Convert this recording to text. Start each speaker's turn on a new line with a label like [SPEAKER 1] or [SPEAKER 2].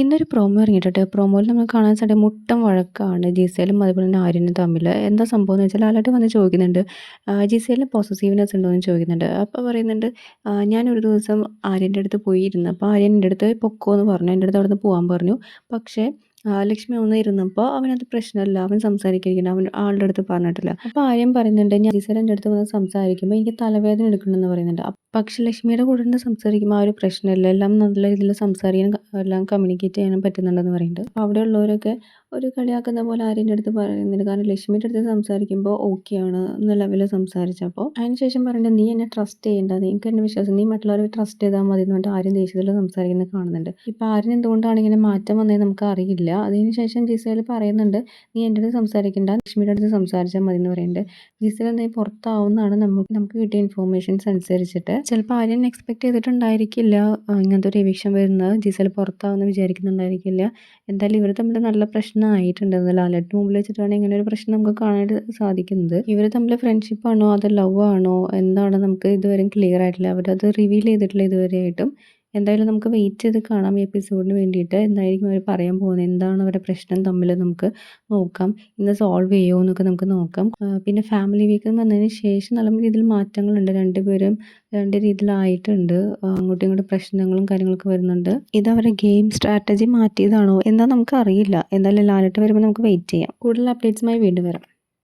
[SPEAKER 1] ഇന്നൊരു പ്രോമോ ഇറങ്ങിയിട്ടുണ്ട്. പ്രോമോയിൽ നമ്മൾ കാണാൻ സാധിക്കും മുട്ടം വഴക്കാണ് ജിസേലും അതുപോലെ തന്നെ ആര്യനും തമ്മിൽ എന്താ സംഭവം എന്ന് വെച്ചാൽ ആളായിട്ട് വന്ന് ചോദിക്കുന്നുണ്ട്. ജിസേലിന് പോസസീവ്നെസ് ഉണ്ടോ എന്ന് ചോദിക്കുന്നുണ്ട്. അപ്പോൾ പറയുന്നുണ്ട് ഞാനൊരു ദിവസം ആര്യന്റെ അടുത്ത് പോയിരുന്നു. അപ്പോൾ ആര്യൻ എന്റെ അടുത്ത് പൊക്കോ എന്ന് പറഞ്ഞു. എന്റെ അടുത്ത് അവിടെ പോകാൻ പറഞ്ഞു. പക്ഷേ ലക്ഷ്മി ഒന്ന് ഇരുന്നപ്പോൾ അവനത് പ്രശ്നമല്ല. അവൻ സംസാരിക്കുന്നു അവൻ ആളുടെ അടുത്ത് പറഞ്ഞിട്ടില്ല. അപ്പോൾ ആര്യം പറയുന്നുണ്ട് ഞാൻ ജിസേൽ എന്റെ അടുത്ത് വന്ന് സംസാരിക്കുമ്പോൾ എനിക്ക് തലവേദന എടുക്കണമെന്ന് പറയുന്നുണ്ട്. പക്ഷെ ലക്ഷ്മിയുടെ കൂടെ തന്നെ സംസാരിക്കുമ്പോൾ ആ ഒരു പ്രശ്നമില്ല. എല്ലാം നല്ല രീതിയിൽ സംസാരിക്കാനും എല്ലാം കമ്മ്യൂണിക്കേറ്റ് ചെയ്യാനും പറ്റുന്നുണ്ടെന്ന് പറയുന്നുണ്ട്. അപ്പോൾ അവിടെ ഉള്ളവരൊക്കെ ഒരു കളിയാക്കുന്ന പോലെ ആര്യന്റെ അടുത്ത് പറയുന്നുണ്ട് കാരണം ലക്ഷ്മിയുടെ അടുത്ത് സംസാരിക്കുമ്പോൾ ഓക്കെയാണ് എന്ന ലെവലിൽ സംസാരിച്ചപ്പോൾ അതിനുശേഷം പറയുന്നത് നീ എന്നെ ട്രസ്റ്റ് ചെയ്യേണ്ട. നിനക്ക് എന്നെ വിശ്വാസം നീ മറ്റുള്ളവരെ ട്രസ്റ്റ് ചെയ്താൽ മതി എന്ന് പറഞ്ഞിട്ട് ദേശത്തിൽ ദേഷ്യത്തിൽ സംസാരിക്കുന്നത് കാണുന്നുണ്ട്. ഇപ്പോൾ ആര്യൻ എന്തുകൊണ്ടാണ് ഇങ്ങനെ മാറ്റം വന്നത് നമുക്ക് അറിയില്ല. അതിനുശേഷം ജിസേൽ പറയുന്നുണ്ട് നീ എന്റെ അടുത്ത് സംസാരിക്കേണ്ട. ലക്ഷ്മിയുടെ അടുത്ത് സംസാരിച്ചാൽ മതി എന്ന് പറയുന്നുണ്ട്. ജിസേൽ എന്തെങ്കിലും പുറത്താവുന്നതാണ് നമുക്ക് നമുക്ക് കിട്ടിയ ഇൻഫോർമേഷൻസ് അനുസരിച്ചിട്ട് ചിലപ്പോൾ ആര്യൻ എക്സ്പെക്ട് ചെയ്തിട്ടുണ്ടായിരിക്കില്ല. ഇങ്ങനത്തെ ഒരു എവിക്ഷൻ വരുന്നത്. ജീസൽ പുറത്താവുമെന്ന് വിചാരിക്കുന്നുണ്ടായിരിക്കില്ല. എന്തായാലും ഇവർ തമ്മിൽ നല്ല പ്രശ്നമായിട്ടുണ്ട്. ലാലേട്ടന് മുമ്പിൽ വെച്ചിട്ടാണ് ഇങ്ങനെ ഒരു പ്രശ്നം നമുക്ക് കാണാനായിട്ട് സാധിക്കുന്നത്. ഇവർ തമ്മിൽ ഫ്രണ്ട്ഷിപ്പ് ആണോ? അത് ലവ് ആണോ? എന്താണോ നമുക്ക് ഇതുവരെയും ക്ലിയർ ആയിട്ടില്ല. അവരത് റിവീൽ ചെയ്തിട്ടില്ല ഇതുവരെയായിട്ടും. എന്തായാലും നമുക്ക് വെയിറ്റ് ചെയ്ത് കാണാം ഈ എപ്പിസോഡിന് വേണ്ടിയിട്ട്. എന്തായിരിക്കും അവർ പറയാൻ പോകുന്നത്? എന്താണ് അവരുടെ പ്രശ്നം തമ്മിൽ നമുക്ക് നോക്കാം. ഇന്ന് സോൾവ് ചെയ്യുമോ എന്നൊക്കെ നമുക്ക് നോക്കാം. പിന്നെ ഫാമിലി വീക്ക് എന്ന് വന്നതിന് ശേഷം നല്ല രീതിയിൽ മാറ്റങ്ങളുണ്ട്. രണ്ടുപേരും രണ്ട് രീതിയിലായിട്ടുണ്ട്. അങ്ങോട്ടും ഇങ്ങോട്ടും പ്രശ്നങ്ങളും കാര്യങ്ങളൊക്കെ വരുന്നുണ്ട്. ഇത് അവരുടെ ഗെയിം സ്ട്രാറ്റജി മാറ്റിയതാണോ? എന്താ നമുക്ക് അറിയില്ല. എന്തായാലും ലാലിട്ട് വരുമ്പോൾ നമുക്ക് വെയിറ്റ് ചെയ്യാം. കൂടുതൽ അപ്ഡേറ്റ്സുമായി വീണ്ടും വരാം.